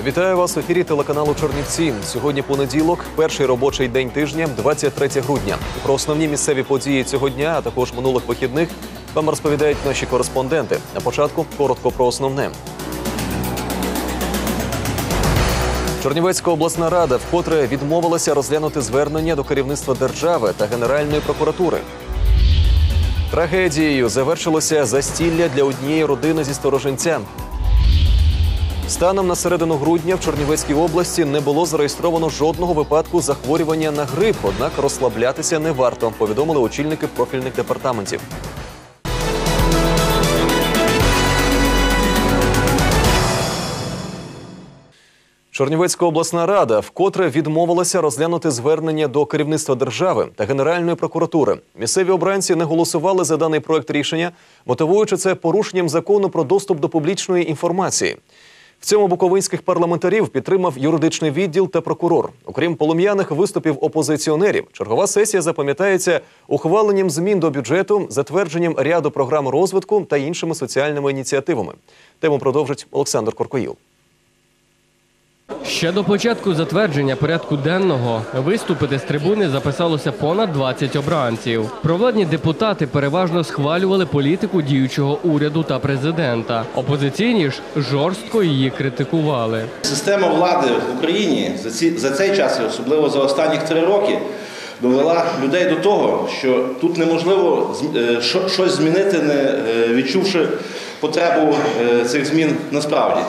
Вітаю вас в ефірі телеканалу Чернівці. Сьогодні понеділок, перший робочий день тижня, 23 грудня. Про основні місцеві події цього дня, а також минулих вихідних, вам розповідають наші кореспонденти. На початку коротко про основне. Чернівецька обласна рада вкотре відмовилася розглянути звернення до керівництва держави та Генеральної прокуратури. Трагедією завершилося застілля для однієї родини зі сторожинця. Станом на середину грудня в Чернівецькій області не було зареєстровано жодного випадку захворювання на грип, однак розслаблятися не варто, повідомили очільники профільних департаментів. Чернівецька обласна рада вкотре відмовилася розглянути звернення до керівництва держави та Генеральної прокуратури. Місцеві обранці не голосували за даний проект рішення, мотивуючи це порушенням закону про доступ до публічної інформації. В цьому буковинських парламентарів підтримав юридичний відділ та прокурор. Окрім полум'яних виступів опозиціонерів, чергова сесія запам'ятається ухваленням змін до бюджету, затвердженням ряду програм розвитку та іншими соціальними ініціативами. Тему продовжить Олександр Коркоїл. Ще до початку затвердження порядку денного виступити з трибуни записалося понад 20 обранців. Провладні депутати переважно схвалювали політику діючого уряду та президента. Опозиційні ж жорстко її критикували. Система влади в Україні за, ці, за цей час, особливо за останніх три роки, довела людей до того, що тут неможливо е, щось змінити, не е, відчувши потребу е, цих змін насправді.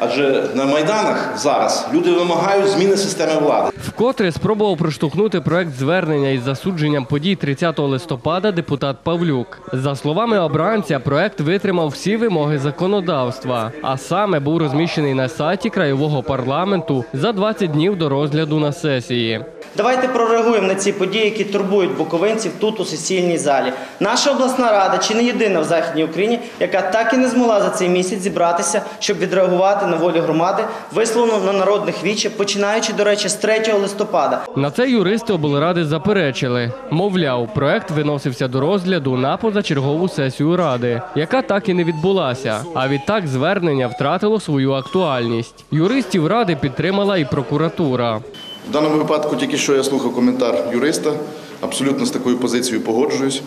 Адже на майданах зараз люди вимагають зміни системи влади. Вкотре спробував проштовхнути проект звернення із засудженням подій 30 листопада депутат Павлюк. За словами обранця, проект витримав всі вимоги законодавства, а саме був розміщений на сайті краєвого парламенту за 20 днів до розгляду на сесії. Давайте прореагуємо на ці події, які турбують буковинців тут у сесійній залі. Наша обласна рада чи не єдина в західній Україні, яка так і не змогла за цей місяць зібратися, щоб відреагувати на волю громади, висловлену на народних віче, починаючи, до речі, з 3 листопада. На це юристи облради заперечили. Мовляв, проект виносився до розгляду на позачергову сесію ради, яка так і не відбулася. А відтак звернення втратило свою актуальність. Юристів ради підтримала і прокуратура. В даному випадку тільки що я слухав коментар юриста, абсолютно з такою позицією погоджуюсь.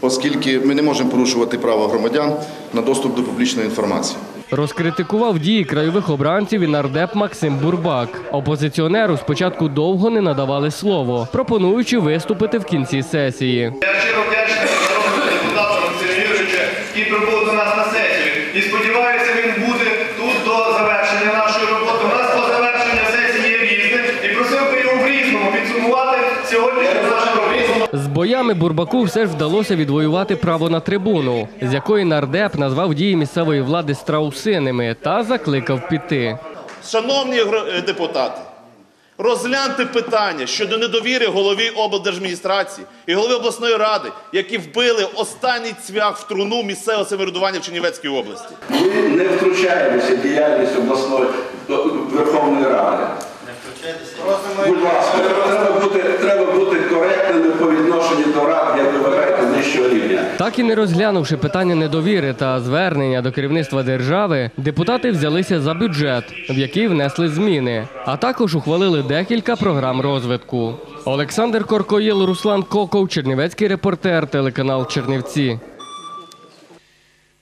Оскільки ми не можемо порушувати право громадян на доступ до публічної інформації. Розкритикував дії краєвих обранців і нардеп Максим Бурбак. Опозиціонеру спочатку довго не надавали слово, пропонуючи виступити в кінці сесії. Я щиро вдячний народному депутату Максиму Юрійовичу, який прибув до нас на сесію. І сподіваюся, він буде до завершення нашої роботи. У нас по завершенню сесії є різне. І просив би його в різному підсумувати сьогоднішню нашу роботу. З боями Бурбаку все ж вдалося відвоювати право на трибуну, з якої нардеп назвав дії місцевої влади страусиними та закликав піти. Шановні е, депутати, розгляньте питання щодо недовіри голові облдержадміністрації і голови обласної ради, які вбили останній цвях в труну місцевого самоврядування в Чернівецькій області. Ми не втручаємося в діяльність обласної Верховної Ради. Будь ласка, треба бути, треба бути коректними по відношенню до рад, як ви вважаєте, нижчого рівня. Так і не розглянувши питання недовіри та звернення до керівництва держави, депутати взялися за бюджет, в який внесли зміни, а також ухвалили декілька програм розвитку. Олександр Коркоїл, Руслан Коков, Чернівецький репортер, телеканал Чернівці.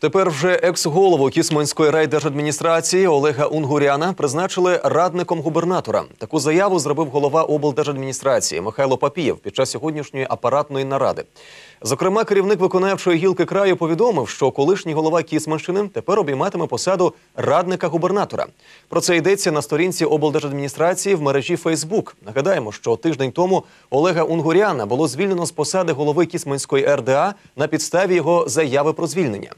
Тепер вже екс-голову Кісманської райдержадміністрації Олега Унгуряна призначили радником губернатора. Таку заяву зробив голова облдержадміністрації Михайло Папієв під час сьогоднішньої апаратної наради. Зокрема, керівник виконавчої гілки краю повідомив, що колишній голова Кісманщини тепер обійматиме посаду радника губернатора. Про це йдеться на сторінці облдержадміністрації в мережі Фейсбук. Нагадаємо, що тиждень тому Олега Унгуряна було звільнено з посади голови Кісманської РДА на підставі його заяви про звільнення.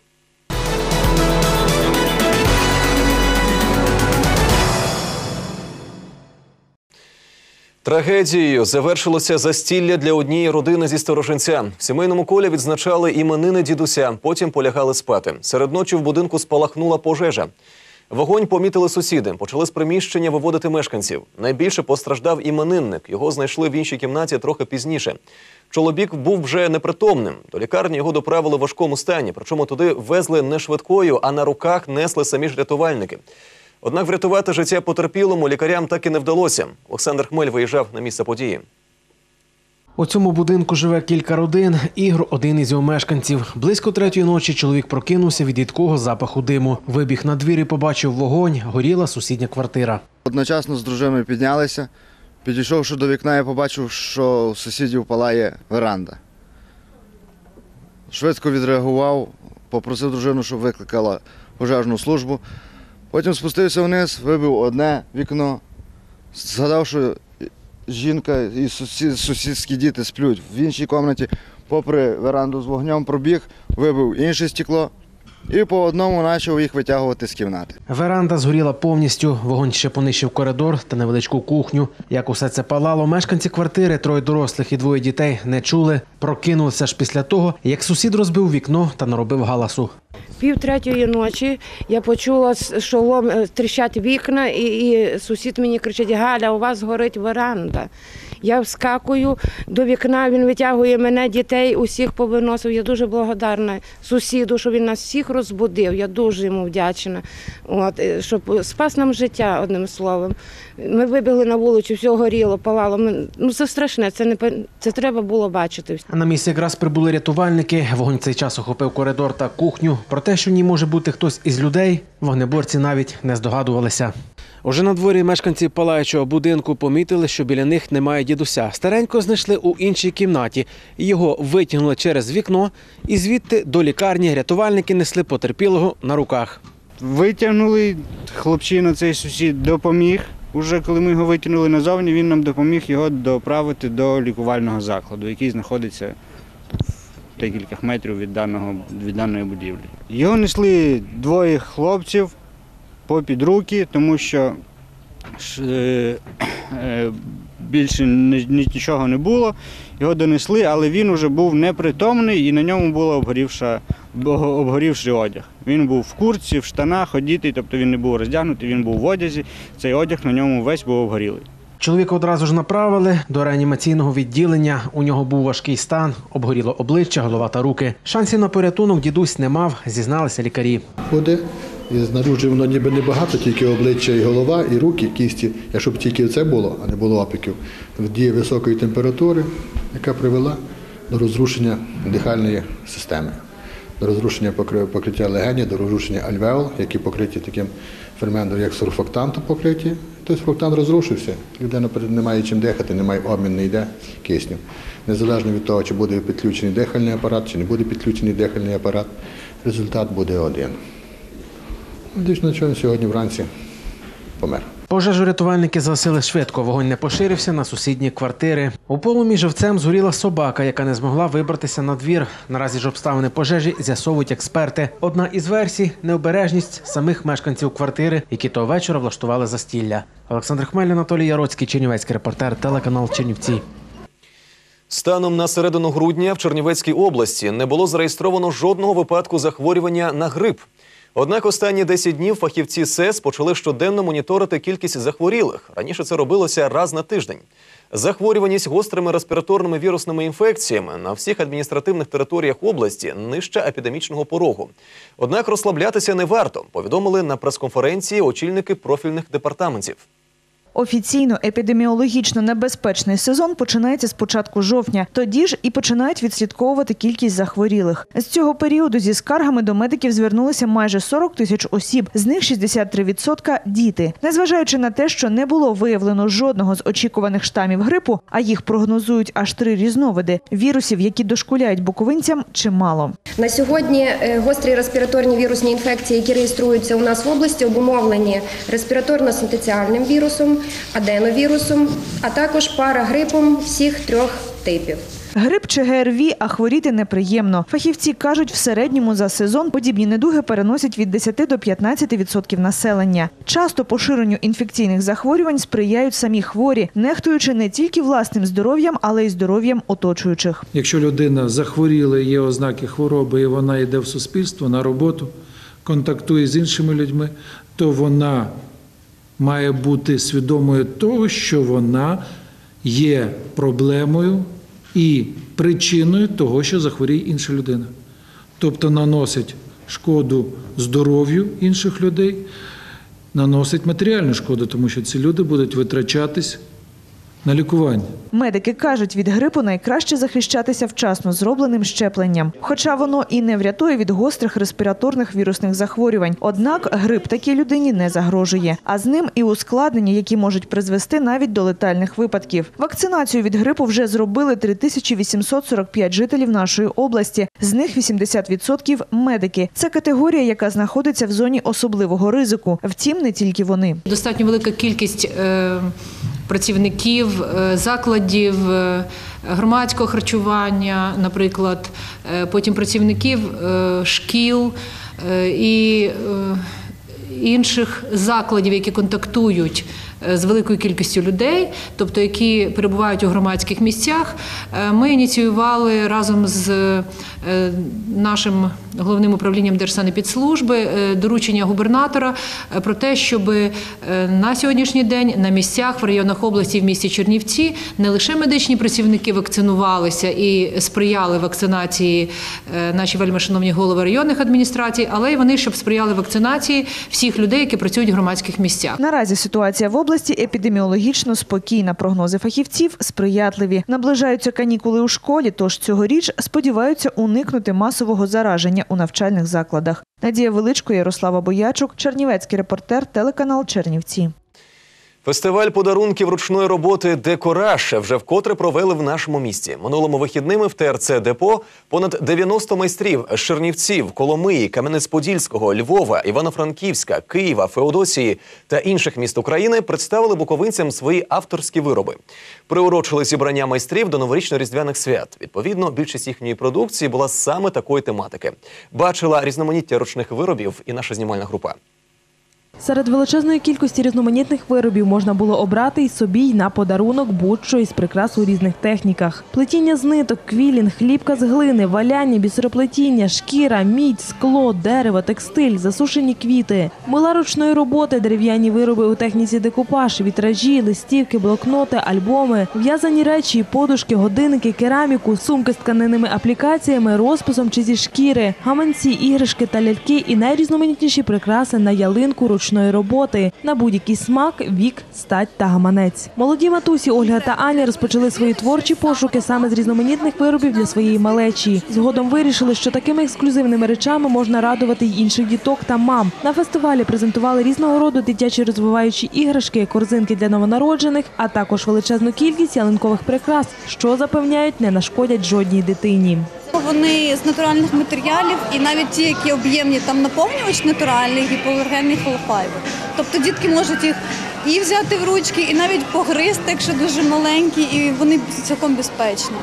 Трагедією завершилося застілля для однієї родини зі сторожинця. В сімейному колі відзначали іменини дідуся, потім полягали спати. Серед ночі в будинку спалахнула пожежа. Вогонь помітили сусіди. Почали з приміщення виводити мешканців. Найбільше постраждав іменинник. Його знайшли в іншій кімнаті трохи пізніше. Чоловік був вже непритомним. До лікарні його доправили в важкому стані. Причому туди везли не швидкою, а на руках несли самі ж рятувальники. Однак врятувати життя потерпілому лікарям так і не вдалося. Олександр Хмель виїжджав на місце події. У цьому будинку живе кілька родин. Ігор один із його мешканців. Близько третьої ночі чоловік прокинувся від рідкого запаху диму. Вибіг на двір і побачив вогонь. Горіла сусідня квартира. Одночасно з дружиною піднялися. Підійшовши до вікна, я побачив, що у сусідів палає веранда. Швидко відреагував, попросив дружину, щоб викликала пожежну службу. Потім спустився вниз, вибив одне вікно, згадав, що жінка і сусід, сусідські діти сплють в іншій кімнаті, попри веранду з вогнем пробіг, вибив інше стекло і по одному почав їх витягувати з кімнати. Веранда згоріла повністю. Вогонь ще понищив коридор та невеличку кухню. Як усе це палало, мешканці квартири, троє дорослих і двоє дітей не чули. Прокинулися ж після того, як сусід розбив вікно та наробив галасу. Пів третьої ночі я почула, що лом е, тріщать вікна, і, і сусід мені кричить: Галя, у вас горить веранда. Я вскакую до вікна, він витягує мене, дітей, усіх повиносив. Я дуже благодарна сусіду, що він нас всіх розбудив. Я дуже йому вдячна. От, е, щоб спас нам життя, одним словом. Ми вибігли на вулицю, все горіло, палало. Ми- Ну це страшне, це не це треба було бачити. На місце якраз прибули рятувальники. Вогонь цей час охопив коридор та кухню. Про те, що в ній може бути хтось із людей, вогнеборці навіть не здогадувалися. Уже на дворі мешканці палаючого будинку помітили, що біля них немає дідуся. Старенько знайшли у іншій кімнаті. Його витягнули через вікно, і звідти до лікарні рятувальники несли потерпілого на руках. Витягнули, хлопчина, цей сусід допоміг. Уже коли ми його витягнули назовні, він нам допоміг його доправити до лікувального закладу, який знаходиться в декількох метрів від, даного, від даної будівлі. Його несли двоє хлопців попід руки, тому що е, е, більше ні- ні- нічого не було. Його донесли, але він вже був непритомний і на ньому було обгорівша, бо- обгорівший одяг. Він був в курці, в штанах, одітий, тобто він не був роздягнутий, він був в одязі. Цей одяг на ньому весь був обгорілий. Чоловіка одразу ж направили до реанімаційного відділення. У нього був важкий стан, обгоріло обличчя, голова та руки. Шансів на порятунок дідусь не мав, зізналися лікарі. Ходи. І знаружи воно ніби небагато, тільки обличчя і голова, і руки, кісті. Якщо б тільки це було, а не було опіків, діє високої температури, яка привела до розрушення дихальної системи, до розрушення покриття легені, до розрушення альвеол, які покриті таким ферментом, як сурфактантом покриті. Той сурфактант розрушився. Людина перед- не має чим дихати, немає обмін, не йде кисню. Незалежно від того, чи буде підключений дихальний апарат, чи не буде підключений дихальний апарат, результат буде один. Дійсно, що він сьогодні вранці помер. Пожежу рятувальники загасили швидко. Вогонь не поширився на сусідні квартири. У полумі живцем згоріла собака, яка не змогла вибратися на двір. Наразі ж обставини пожежі з'ясовують експерти. Одна із версій необережність самих мешканців квартири, які того вечора влаштували застілля. Олександр Хмель, Анатолій Яроцький, Чернівецький репортер, телеканал Чернівці. Станом на середину грудня в Чернівецькій області не було зареєстровано жодного випадку захворювання на грип. Однак останні 10 днів фахівці СЕС почали щоденно моніторити кількість захворілих. Раніше це робилося раз на тиждень. Захворюваність гострими респіраторними вірусними інфекціями на всіх адміністративних територіях області нижче епідемічного порогу. Однак розслаблятися не варто, повідомили на прес-конференції очільники профільних департаментів. Офіційно епідеміологічно небезпечний сезон починається з початку жовтня. Тоді ж і починають відслідковувати кількість захворілих. З цього періоду зі скаргами до медиків звернулися майже 40 тисяч осіб. З них 63% – діти. Незважаючи на те, що не було виявлено жодного з очікуваних штамів грипу, а їх прогнозують аж три різновиди вірусів, які дошкуляють буковинцям, чимало. На сьогодні е, гострі респіраторні вірусні інфекції, які реєструються у нас в області, обумовлені респіраторно-синтеціальним вірусом, аденовірусом, а також парагрипом всіх трьох типів. Грип чи ГРВІ, а хворіти неприємно. Фахівці кажуть, в середньому за сезон подібні недуги переносять від 10 до 15% населення. Часто поширенню інфекційних захворювань сприяють самі хворі, нехтуючи не тільки власним здоров'ям, але й здоров'ям оточуючих. Якщо людина захворіла, є ознаки хвороби, і вона йде в суспільство на роботу, контактує з іншими людьми, то вона має бути свідомою того, що вона є проблемою і причиною того, що захворіє інша людина. Тобто наносить шкоду здоров'ю інших людей, наносить матеріальну шкоду, тому що ці люди будуть витрачатись на лікування. Медики кажуть, від грипу найкраще захищатися вчасно зробленим щепленням. Хоча воно і не врятує від гострих респіраторних вірусних захворювань. Однак грип такій людині не загрожує, а з ним і ускладнення, які можуть призвести навіть до летальних випадків. Вакцинацію від грипу вже зробили 3845 жителів нашої області. З них 80% – медики. Це категорія, яка знаходиться в зоні особливого ризику. Втім, не тільки вони. Достатньо велика кількість е, працівників е, закладів е, громадського харчування, наприклад, е, потім працівників шкіл і інших закладів, які контактують з великою кількістю людей, тобто які перебувають у громадських місцях. Е, Ми ініціювали разом з е, нашим головним управлінням Держсанепідслужби е, доручення губернатора про те, щоб на сьогоднішній день на місцях в районах області в місті Чернівці не лише медичні працівники вакцинувалися і сприяли вакцинації наші вельмишановні голови районних адміністрацій, але й вони щоб сприяли вакцинації всіх людей, які працюють в громадських місцях. Наразі ситуація в області епідеміологічно спокійна. Прогнози фахівців сприятливі. Наближаються канікули у школі, тож цьогоріч сподіваються уникнути масового зараження у навчальних закладах. Надія Величко, Ярослава Боячук, Чернівецький репортер, телеканал Чернівці. Фестиваль подарунків ручної роботи Декораж вже вкотре провели в нашому місті. Минулими вихідними в ТРЦ Депо понад 90 майстрів з Чернівців, Коломиї, Кам'янець-Подільського, Львова, Івано-Франківська, Києва, Феодосії та інших міст України представили буковинцям свої авторські вироби. Приурочили зібрання майстрів до новорічно-різдвяних свят. Відповідно, більшість їхньої продукції була саме такої тематики. Бачила різноманіття ручних виробів і наша знімальна група. Серед величезної кількості різноманітних виробів можна було обрати й собі й на подарунок будь-що із прикрас у різних техніках: плетіння з ниток, квілінг, хлібка з глини, валяння, бісероплетіння, шкіра, мідь, скло, дерево, текстиль, засушені квіти, мила ручної роботи, дерев'яні вироби у техніці декупаж, вітражі, листівки, блокноти, альбоми, в'язані речі, подушки, годинники, кераміку, сумки з тканинними аплікаціями, розписом чи зі шкіри, гаманці, іграшки та ляльки і найрізноманітніші прикраси на ялинку ручної роботи на будь-який смак, вік, стать та гаманець. Молоді матусі Ольга та Аня розпочали свої творчі пошуки саме з різноманітних виробів для своєї малечі. Згодом вирішили, що такими ексклюзивними речами можна радувати й інших діток та мам. На фестивалі презентували різного роду дитячі розвиваючі іграшки, корзинки для новонароджених, а також величезну кількість ялинкових прикрас, що запевняють, не нашкодять жодній дитині. Вони з натуральних матеріалів і навіть ті, які об'ємні, там наповнювач натуральний, гіпоалергенний холофайбер. Тобто дітки можуть їх і взяти в ручки, і навіть погризти, якщо дуже маленькі, і вони цілком безпечні.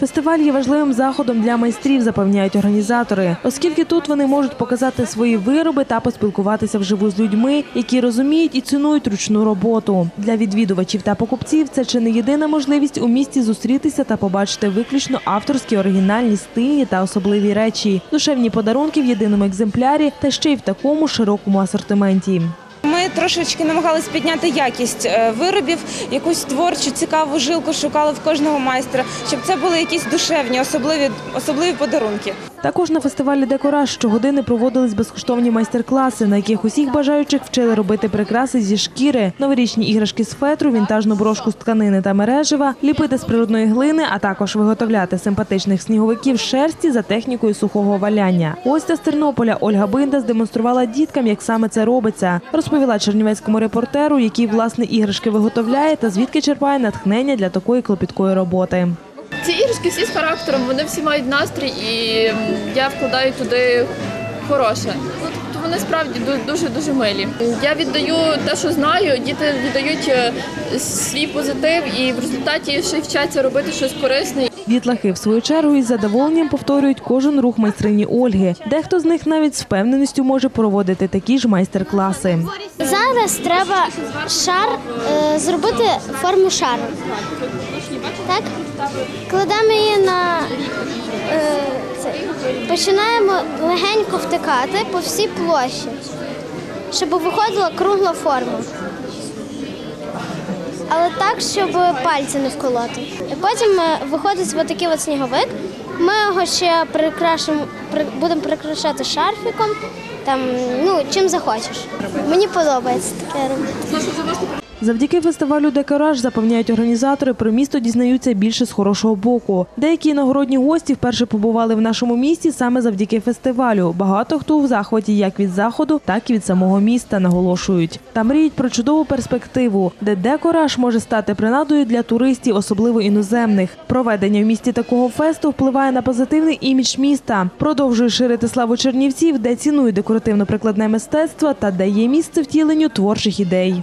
Фестиваль є важливим заходом для майстрів, запевняють організатори, оскільки тут вони можуть показати свої вироби та поспілкуватися вживу з людьми, які розуміють і цінують ручну роботу. Для відвідувачів та покупців це чи не єдина можливість у місті зустрітися та побачити виключно авторські, оригінальні, стильні та особливі речі, душевні подарунки в єдиному екземплярі та ще й в такому широкому асортименті. Ми трошечки намагалися підняти якість е, виробів, якусь творчу цікаву жилку шукали в кожного майстра, щоб це були якісь душевні, особливі, особливі подарунки. Також на фестивалі Декораж щогодини проводились безкоштовні майстер-класи, на яких усіх бажаючих вчили робити прикраси зі шкіри, новорічні іграшки з фетру, вінтажну брошку з тканини та мережева, ліпити з природної глини, а також виготовляти симпатичних сніговиків шерсті за технікою сухого валяння. Гостя з Тернополя Ольга Бинда здемонструвала діткам, як саме це робиться. Розповіла чернівецькому репортеру, які власне іграшки виготовляє та звідки черпає натхнення для такої клопіткої роботи. Ці іграшки всі з характером, вони всі мають настрій, і я вкладаю туди хороше. Тобто вони справді дуже дуже милі. Я віддаю те, що знаю, діти віддають е, свій позитив, і в результаті ще вчаться робити щось корисне. Дітлахи, в свою чергу, із задоволенням повторюють кожен рух майстрині Ольги. Дехто з них навіть з впевненістю може проводити такі ж майстер-класи. Зараз треба шар е, зробити форму шару. Так? Кладемо її на е, дивіться, починаємо легенько втикати по всій площі, щоб виходила кругла форма. Але так, щоб пальці не вколоти. І потім е, виходить отакий от сніговик. Ми його ще прикрашимо, при- будемо прикрашати шарфіком, там, ну, чим захочеш. Мені подобається таке робити. Завдяки фестивалю Декораж запевняють організатори, про місто дізнаються більше з хорошого боку. Деякі іногородні гості вперше побували в нашому місті саме завдяки фестивалю. Багато хто в захваті як від заходу, так і від самого міста наголошують. Та мріють про чудову перспективу, де декораж може стати принадою для туристів, особливо іноземних. Проведення в місті такого фесту впливає на позитивний імідж міста, продовжує ширити славу чернівців, де цінують декоративно-прикладне мистецтво та дає місце втіленню творчих ідей.